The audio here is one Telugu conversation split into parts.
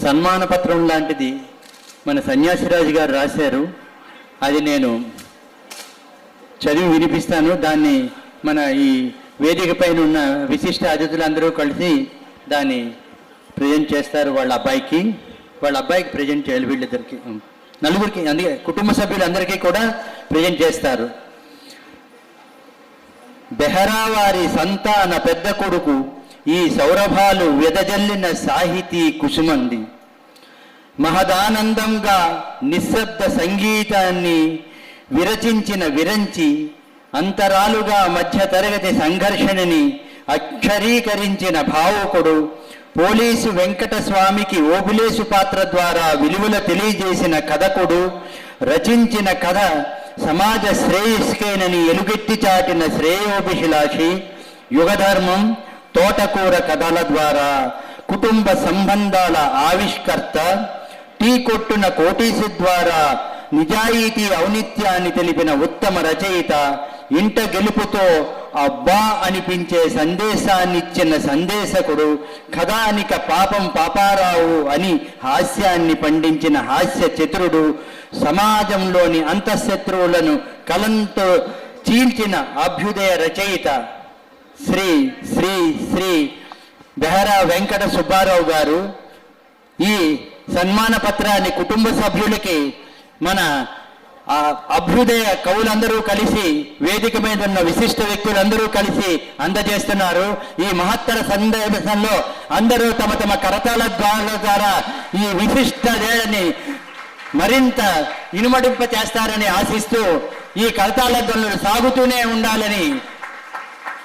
సన్మాన పత్రం లాంటిది మన సన్యాసిరాజు గారు రాశారు. అది నేను చదివి వినిపిస్తాను. దాన్ని మన ఈ వేదిక పైన ఉన్న విశిష్ట అతిథులందరూ కలిసి దాన్ని ప్రజెంట్ చేస్తారు వాళ్ళ అబ్బాయికి. వాళ్ళ అబ్బాయికి ప్రజెంట్ చేయాలి వీళ్ళిద్దరికి. నలుగురికి అందుకే కుటుంబ సభ్యులందరికీ కూడా ప్రజెంట్ చేస్తారు. బెహరా వారి సంతాన పెద్ద కొడుకు ఈ సౌరభాలు వెదజల్లిన సాహితీ కుసుమంది. మహదానందంగా నిశ్శబ్ద సంగీతాన్ని విరచించిన విరంచి అంతరాలుగా మధ్యతరగతి సంఘర్షణని అక్షరీకరించిన భావుకుడు పోలీసు వెంకటస్వామికి ఓబులేసు పాత్ర ద్వారా విలువలు తెలియజేసిన కథకుడు రచించిన కథ సమాజ శ్రేయస్కేనని ఎలుగెట్టి చాటిన శ్రేయోభిలాషి యుగధర్మం తోటకూర కథల ద్వారా కుటుంబ సంబంధాల ఆవిష్కర్త టీ కొట్టున కోటీసు ద్వారా నిజాయితీ ఔనిత్యాన్ని తెలిపిన ఉత్తమ రచయిత ఇంట గెలుపుతో అబ్బా అనిపించే సందేశాన్నిచ్చిన సందేశకుడు కథానిక పాపం పాపారావు అని హాస్యాన్ని పండించిన హాస్య చతురుడు సమాజంలోని అంతఃశత్రువులను కలంతో చీల్చిన అభ్యుదయ రచయిత. శ్రీ శ్రీ శ్రీ బెహరా వెంకట సుబ్బారావు గారు ఈ సన్మాన పత్రాన్ని కుటుంబ సభ్యులకి మన అభ్యుదయ కవులందరూ కలిసి వేదిక మీద ఉన్న విశిష్ట వ్యక్తులందరూ కలిసి అందజేస్తున్నారు. ఈ మహత్తర సందేశంలో అందరూ తమ తమ కరతాల ద్వారా ఈ విశిష్ట దేని మరింత ఇనుమడింప చేస్తారని ఆశిస్తూ ఈ కరతాల ధ్వనులు సాగుతూనే ఉండాలని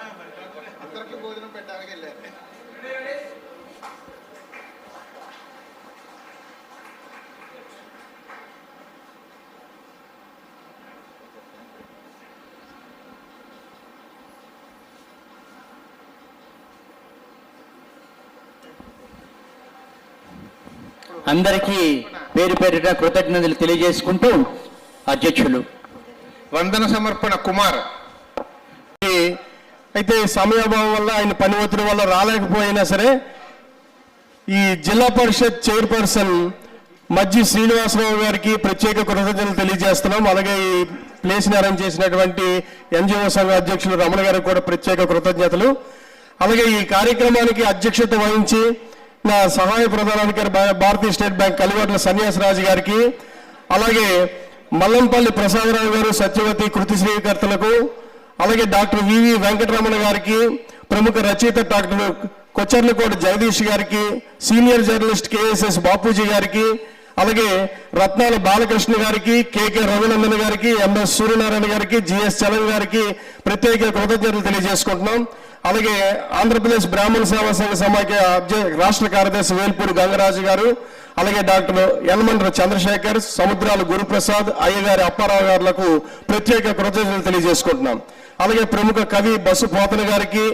అందరికీ భోజనం పెట్టడానికి వెళ్ళారు. అందరికీ పేరు పేరిట కృతజ్ఞతలు తెలియజేసుకుంటూ అధ్యక్షులు. వందన సమర్పణ కుమార్. అయితే సమయాభావం వల్ల ఆయన పని ఒత్తిడి వల్ల రాలేకపోయినా సరే ఈ జిల్లా పరిషత్ చైర్పర్సన్ మజ్జి శ్రీనివాసరావు గారికి ప్రత్యేక కృతజ్ఞతలు తెలియజేస్తున్నాం. అలాగే ఈ ప్లేస్ని అరేంజ్ చేసినటువంటి ఎన్జిఓ సంఘ అధ్యక్షులు రమణ గారికి కూడా ప్రత్యేక కృతజ్ఞతలు. అలాగే ఈ కార్యక్రమానికి అధ్యక్షత వహించి నా సహాయ ప్రధానాధికారి భా- భారతీయ స్టేట్ బ్యాంక్ కలివాట్ల సన్యాసరాజు గారికి అలాగే మల్లంపల్లి ప్రసాదరావు గారు సత్యవతి కృతి శ్రీకర్తలకు అలాగే డాక్టర్ వివి వెంకటరమణ గారికి ప్రముఖ రచయిత డాక్టర్ కొచ్చర్లకోట జగదీష్ గారికి సీనియర్ జర్నలిస్ట్ కేఎస్ఎస్ బాపూజీ గారికి అలాగే రత్నాల బాలకృష్ణ గారికి కేకే రవినందన్ గారికి ఎంఎస్ సూర్యనారాయణ గారికి జిఎస్ చలం గారికి ప్రత్యేక కృతజ్ఞతలు తెలియజేసుకుంటున్నాం. అలాగే ఆంధ్రప్రదేశ్ బ్రాహ్మణ సేవా సంఘ సమాఖ్య రాష్ట్ర కార్యదర్శి వేల్పూరి గంగరాజు గారు అలాగే డాక్టర్ యనమండ్ర చంద్రశేఖర్ సముద్రాల గురుప్రసాద్ అయ్యగారి అప్పారావు గారులకు ప్రత్యేక కృతజ్ఞతలు తెలియజేసుకుంటున్నాం. అలాగే ప్రముఖ కవి బస్సు పోతన గారికి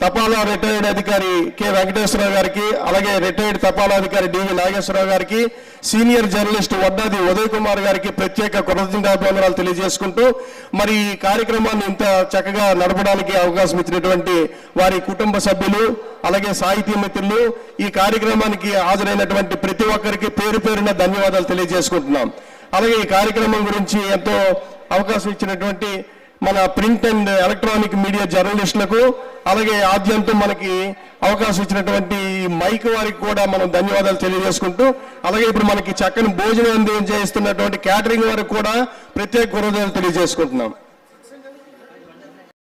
తపాలా రిటైర్డ్ అధికారి కె. వెంకటేశ్వరరావు గారికి అలాగే రిటైర్డ్ తపాలా అధికారి డివి నాగేశ్వరరావు గారికి సీనియర్ జర్నలిస్ట్ వడ్డాది ఉదయ్ కుమార్ గారికి ప్రత్యేక కృతజ్ఞతాభివందనాలు తెలియజేసుకుంటూ మరి ఈ కార్యక్రమాన్ని ఇంత చక్కగా నడపడానికి అవకాశం ఇచ్చినటువంటి వారి కుటుంబ సభ్యులు అలాగే సాహితీ మిత్రులు ఈ కార్యక్రమానికి హాజరైనటువంటి ప్రతి ఒక్కరికి పేరు పేరున ధన్యవాదాలు తెలియజేసుకుంటున్నాం. అలాగే ఈ కార్యక్రమం గురించి ఎంతో అవకాశం ఇచ్చినటువంటి మన ప్రింట్ అండ్ ఎలక్ట్రానిక్ మీడియా జర్నలిస్టులకు అలాగే ఆద్యంతం మనకి అవకాశం ఇచ్చినటువంటి మైక్ వారికి కూడా మనం ధన్యవాదాలు తెలియజేసుకుంటూ అలాగే ఇప్పుడు మనకి చక్కని భోజనం అందించేస్తున్నటువంటి క్యాటరింగ్ వారికి కూడా ప్రత్యేక కృతజ్ఞతలు తెలియజేసుకుంటున్నాం.